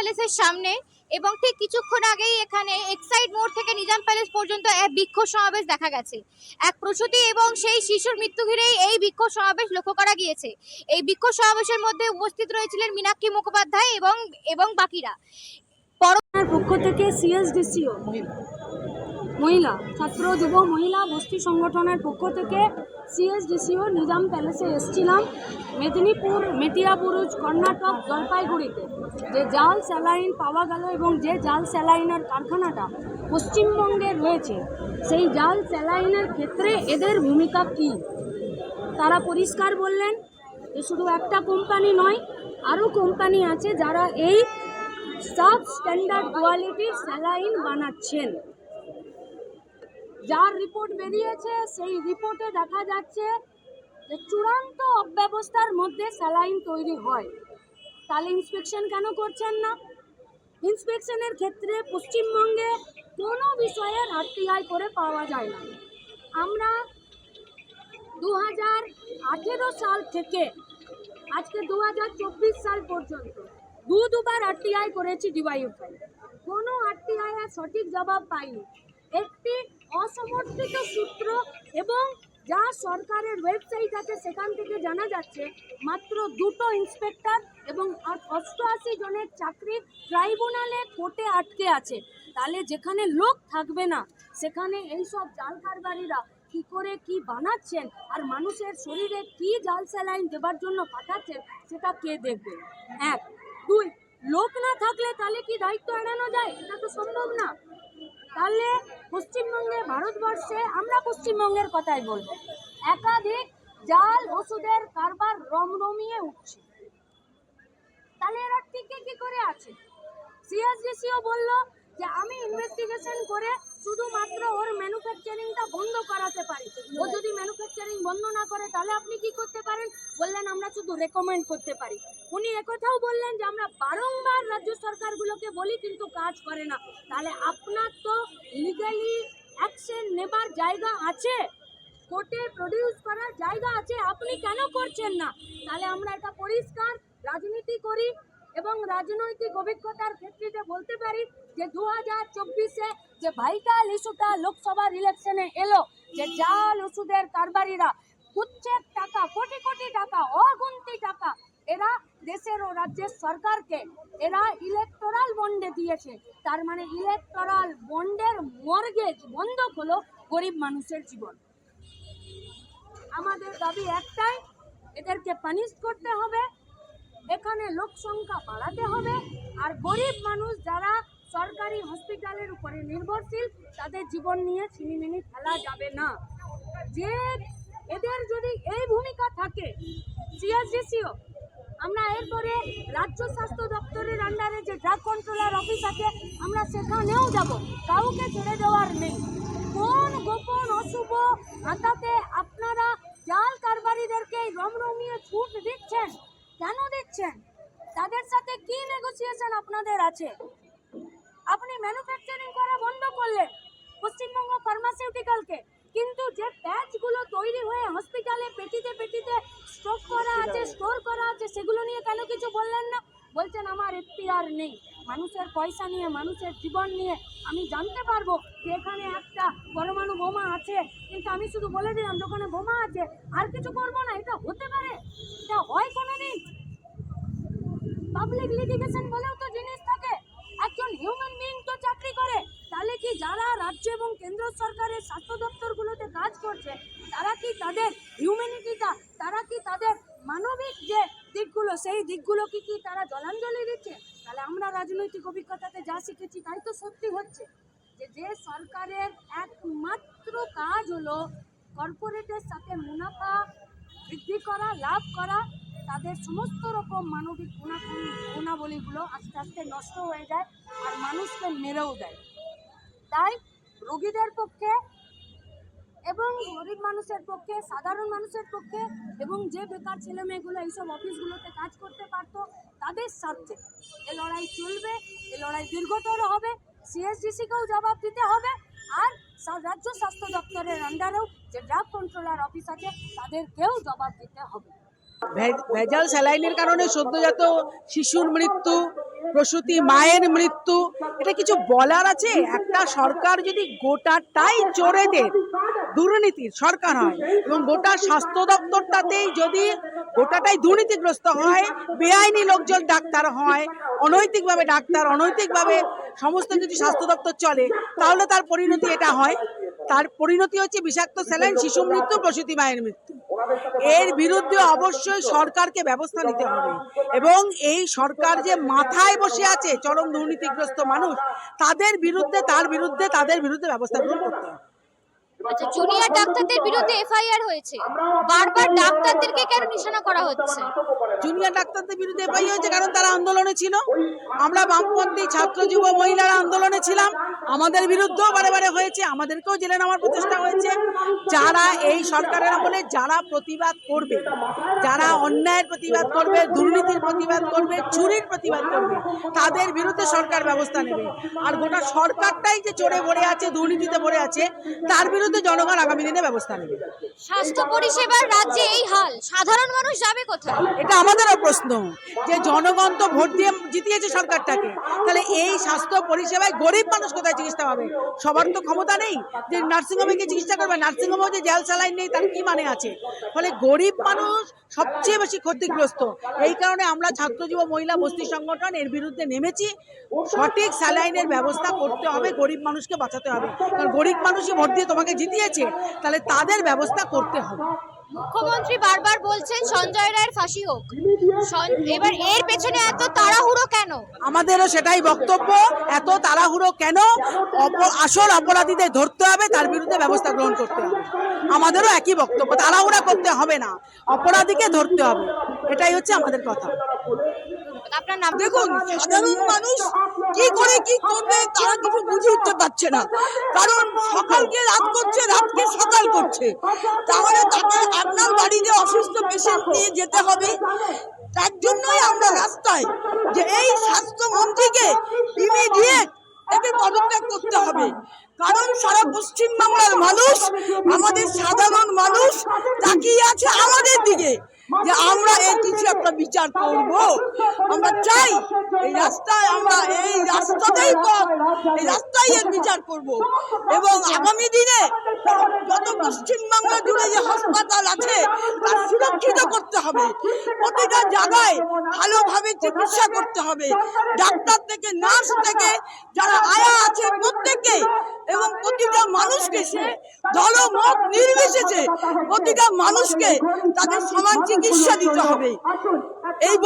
প্যালেসের সামনে এবং ঠিক কিছুক্ষণ আগেই এখানে এক্সাইড মোড় থেকে নিজাম প্যালেস পর্যন্ত এক বিক্ষোভ সমাবেশ দেখা গেছে। এক প্রসূতি এবং সেই শিশুর মৃত্যু ঘিরেই এই বিক্ষোভ সমাবেশ লক্ষ্য করা গিয়েছে। এই বিক্ষোভ সমাবেশের মধ্যে উপস্থিত রয়েছিলেন মীনাক্ষী মুখোপাধ্যায় এবং এবং বাকিরা। পরমার পক্ষ থেকে সিএসডিসিও মহিলা, ছাত্র, যুব, মহিলা, গোষ্ঠী সংগঠনের পক্ষ থেকে সিএসডিসিও নিজাম প্যালেসে এসেছিলাম, মেদিনীপুর মেটিয়াপুরুজ কর্ণাটক, জলপাইগুড়িতে। যে জাল স্যালাইন পাওয়া গেল এবং যে জাল স্যালাইনের কারখানাটা পশ্চিমবঙ্গে রয়েছে, সেই জাল স্যালাইনের ক্ষেত্রে এদের ভূমিকা কী? তারা পরিষ্কার বললেন যে শুধু একটা কোম্পানি নয়, আরও কোম্পানি আছে যারা এই সাব স্ট্যান্ডার্ড কোয়ালিটির স্যালাইন বানাচ্ছেন। যার রিপোর্ট বেরিয়েছে, সেই রিপোর্টে দেখা যাচ্ছে যে চূড়ান্ত অব্যবস্থার মধ্যে স্যালাইন তৈরি হয়। তাহলে ইন্সপেকশন কেন করছেন না? ইন্সপেকশনের ক্ষেত্রে পশ্চিমবঙ্গে কোনো বিষয়ের আরটিআই করে পাওয়া যায় না। আমরা দু হাজার আঠেরো সাল থেকে, আজকে দু হাজার চব্বিশ সাল পর্যন্ত দু দুবার আরটিআই করেছি ডিওয়াইএফআই কোনো আরটিআই এর সঠিক জবাব পাইনি। একটি অসমর্থিত সূত্র এবং যা সরকারের ওয়েবসাইট আছে, সেখান থেকে জানা যাচ্ছে, মাত্র দুটো ইন্সপেক্টর এবং অষ্টআশি জনের চাকরি ট্রাইব্যুনালে কোর্টে আটকে আছে। তাহলে যেখানে লোক থাকবে না, সেখানে এইসব জাল কারবারিরা কি করে কি বানাচ্ছেন আর মানুষের শরীরে কি জাল স্যালাইন দেবার জন্য পাঠাচ্ছেন, সেটা কে দেখবে? এক। দুই, লোক না থাকলে তাহলে কি দায়িত্ব এড়ানো যায়? এটা তো সম্ভব না। তাহলে পশ্চিমবঙ্গে, ভারতবর্ষে আমরা পশ্চিমবঙ্গের কথাই বলব। একাধিক জাল ওষুধের কারবার রমরমিয়ে উঠছে। তাহলে এরা টিকে কি করে আছে? সিএসডিসিও বলল যে, আমি ইনভেস্টিগেশন করে শুধুমাত্র ওর ম্যানুফ্যাকচারিংটা বন্ধ করাতে পারি। ও যদি ম্যানুফ্যাকচারিং বন্ধ না করে, তাহলে আপনি কি করতে পারেন? বললেন, আমরা শুধু রেকমেন্ড করতে পারি। উনি একথাও বললেন যে, আমরা বারংবার রাজ্য সরকারগুলোকে বলি, কিন্তু কাজ করে না। তাহলে আপনার তো লিগালি অ্যাকশন নেবার জায়গা আছে কোর্টে প্রডিউস করার জায়গা আছে, আপনি কেন করছেন না? তাহলে আমরা এটা পরিষ্কার রাজনীতি করি এবং রাজনৈতিক অভিজ্ঞতার ক্ষেত্রে বলতে পারি যে দু হাজার চব্বিশে যে ভাইটাল ইস্যুটা লোকসভার ইলেকশনে এলো, যে জাল ওষুধের কারবারিরা গুচ্ছের টাকা, কোটি কোটি টাকা, অগুন্তি টাকা এরা দেশের ও রাজ্যের সরকারকে এরা ইলেকটোরাল বন্ডে দিয়েছে। তার মানে ইলেকটোরাল বন্ডের মর্গেজ বন্ধক হলো গরিব মানুষের জীবন। আমাদের দাবি একটাই, এদেরকে পানিশ করতে হবে, এখানে লোক সংখ্যা বাড়াতে হবে, আর গরিব মানুষ যারা সরকারি হসপিটালের উপরে নির্ভরশীল, তাদের জীবন নিয়ে ছিনিমিনি খেলা যাবে না। যে এদের যদি এই ভূমিকা থাকে সিএসডিসিও আমরা এরপরে রাজ্য স্বাস্থ্য দপ্তরের আন্ডারে যে ড্রাগ কন্ট্রোলার অফিস আছে, আমরা সেখানেও যাব। কাউকে ছেড়ে দেওয়ার নেই। কোন গোপন অশুভ হাতাতে আপনারা জাল কারবারিদেরকে রমরমিয়ে ছুট দিচ্ছেন? কেন দিচ্ছেন? তাদের সাথে কি নেগোসিয়েশন আপনাদের আছে? আপনি ম্যানুফ্যাকচারিং করা বন্ধ করলেন পশ্চিমবঙ্গ ফার্মাসিউটিক্যালকে কিন্তু যে প্যাচগুলো তৈরি হয়ে হসপিটালে পেটিতে পেটিতে স্টক করা আছে স্টোর করা আছে সেগুলো নিয়ে কেন কিছু বললেন না? বলছেন আমার এখতিয়ার নেই। মানুষের পয়সা নিয়ে মানুষের জীবন নিয়ে আমি জানতে পারব যে এখানে একটা পরমাণু বোমা আছে। কিন্তু আমি শুধু বলে দিলাম দোকানে বোমা আছে। আর কিছু করব না এটা হতে পারে। এটা হয় কোনোদিন? পাবলিক লিটিগেশন বলেও তো জিনিস থাকে। একজন হিউম্যান বিইং তো চাকরি করে। তাহলে কি যারা রাজ্য এবং সরকারের স্বাস্থ্য দপ্তরগুলোতে কাজ করছে, তারা কি তাদের হিউম্যানিটিটা তারা কি তাদের মানবিক যে দিকগুলো, সেই দিকগুলো কি তারা জলাঞ্জলি দিচ্ছে? তাহলে আমরা রাজনৈতিক অভিজ্ঞতাতে যা শিখেছি তাই তো সত্যি হচ্ছে যে যে সরকারের একমাত্র কাজ হলো কর্পোরেটের সাথে মুনাফা বৃদ্ধি করা, লাভ করা, তাদের সমস্ত রকম মানবিক গুণাবলীগুলো আস্তে আস্তে নষ্ট হয়ে যায় আর মানুষকে মেরেও দেয়। তাই রোগীদের পক্ষে এবং গরিব মানুষের পক্ষে, সাধারণ মানুষের পক্ষে এবং যে বেকার ছেলে মেয়েগুলো এইসব অফিসগুলোতে কাজ করতে পারতো, তাদের স্বার্থে এ লড়াই চলবে, এ লড়াই দীর্ঘতর হবে, সিএসডিসিকেও জবাব দিতে হবে আর রাজ্য স্বাস্থ্য দপ্তরের আন্ডারেও যে ড্রাগ কন্ট্রোলার অফিস আছে, তাদেরকেও জবাব দিতে হবে। ভেজাল স্যালাইনের কারণে সদ্যজাত শিশুর মৃত্যু প্রসূতি, মায়ের মৃত্যু, এটা কিছু বলার আছে? একটা সরকার যদি গোটাটাই চোরেদের দুর্নীতির সরকার হয় এবং গোটা স্বাস্থ্য দপ্তরটাতেই যদি গোটাটাই দুর্নীতিগ্রস্ত হয়, বেআইনি লোকজন ডাক্তার হয়, অনৈতিকভাবে ডাক্তার, অনৈতিকভাবে সমস্ত যদি স্বাস্থ্য দপ্তর চলে, তাহলে তার পরিণতি এটা হয়। তার পরিণতি হচ্ছে বিষাক্ত স্যালাইন, শিশু মৃত্যু, প্রসূতি, মায়ের মৃত্যু। এর বিরুদ্ধে অবশ্যই সরকারকে ব্যবস্থা নিতে হবে। এবং এই সরকার যে মাথায় বসে আছে চরম দুর্নীতিগ্রস্ত মানুষ, তাদের বিরুদ্ধে, তার বিরুদ্ধে, তাদের বিরুদ্ধে ব্যবস্থা গ্রহণ করতে হবে। আচ্ছা জুনিয়র ডাক্তারদের বিরুদ্ধে এফআইআর হয়েছে। বারবার ডাক্তারদেরকে কেন নিশানা করা হচ্ছে? জুনিয়র ডাক্তারদের বিরুদ্ধে এফআই হয়েছে কারণ তারা আন্দোলনে ছিল। আমরা বামপন্থী ছাত্র যুব মহিলারা আন্দোলনে ছিলাম। আমাদের বিরুদ্ধেও বারে বারে হয়েছে। আমাদেরকেও জেলে নেওয়ার প্রচেষ্টা হয়েছে। যারা এই সরকারের আমলে যারা প্রতিবাদ করবে যারা অন্যায়ের প্রতিবাদ করবে দুর্নীতির প্রতিবাদ করবে চুরির প্রতিবাদ করবে তাদের বিরুদ্ধে সরকার ব্যবস্থা নেবে। আর গোটা সরকারটাই যে চড়ে ভরে আছে দুর্নীতিতে ভরে আছে তার বিরুদ্ধে জনগণ আগামী দিনে ব্যবস্থা নেবে। স্বাস্থ্য পরিষেবার রাজ্যে এই হাল সাধারণ মানুষ যাবে কোথায়? এটা আমাদেরও প্রশ্ন যে জনগণ তো ভোট দিয়ে জিতিয়েছে সরকারটাকে। তাহলে এই স্বাস্থ্য পরিষেবায় গরিব মানুষ কোথায় চিকিৎসা পাবে? সবার তো ক্ষমতা নেই যে নার্সিংহোমে গিয়ে চিকিৎসা করবে নার্সিংহোমে যে জেল স্যালাইন নেই তার কি মানে আছে? ফলে গরিব মানুষ সবচেয়ে বেশি ক্ষতিগ্রস্ত। এই কারণে আমরা ছাত্র যুব মহিলা বস্তি সংগঠন এর বিরুদ্ধে নেমেছি। সঠিক স্যালাইনের ব্যবস্থা করতে হবে গরিব মানুষকে বাঁচাতে হবে। কারণ গরিব মানুষই ভোট দিয়ে তোমাকে জিতিয়েছে তাহলে তাদের ব্যবস্থা করতে হবে। মুখ্যমন্ত্রী বারবার বলছেন সঞ্জয় রায়ের ফাঁসি হোক। এবার এর পেছনে এত তাড়াহুড়ো কেন? আমাদেরও সেটাই বক্তব্য এত তাড়াহুড়ো কেন? আসল অপরাধীদের ধরতে হবে তার বিরুদ্ধে ব্যবস্থা গ্রহণ করতে হবে। আমাদেরও একই বক্তব্য তাড়াহুড়া করতে হবে না অপরাধীকে ধরতে হবে। এটাই হচ্ছে আমাদের কথা। আপনার নাম দেখুন সাধারণ মানুষ কি করে, কি করবে, তারা কিছু বুঝে উঠতে পারছে না। কারণ সকালকে রাত করছে, রাতকে সকাল করছে। তাহলে তাকে আপনার বাড়িতে অসুস্থ পেশেন্ট নিয়ে যেতে হবে, তার জন্যই আমরা রাস্তায় যে এই স্বাস্থ্যমন্ত্রীকে ইমিডিয়েট একে পদত্যাগ করতে হবে। কারণ সারা পশ্চিমবাংলার মানুষ, আমাদের সাধারণ মানুষ তাকিয়ে আছে আমাদের দিকে। যে আমরা এই কিছু একটা বিচার করব। আমরা চাই এই রাস্তায়, আমরা এই রাস্তাতেই এই রাস্তায় এর বিচার করব। এবং আগামী দিনে যত পশ্চিমবাংলা জুড়ে যে হাসপাতাল আছে সুরক্ষিত করতে হবে। প্রতিটা জায়গায় ভালোভাবে চিকিৎসা করতে হবে। ডাক্তার থেকে নার্স থেকে যারা আয়া আছে প্রত্যেককে এবং প্রতিটা মানুষকে সে দলমত নির্বিশেষে প্রতিটা মানুষকে তাদের সমান চিকিৎসা দিতে হবে। এই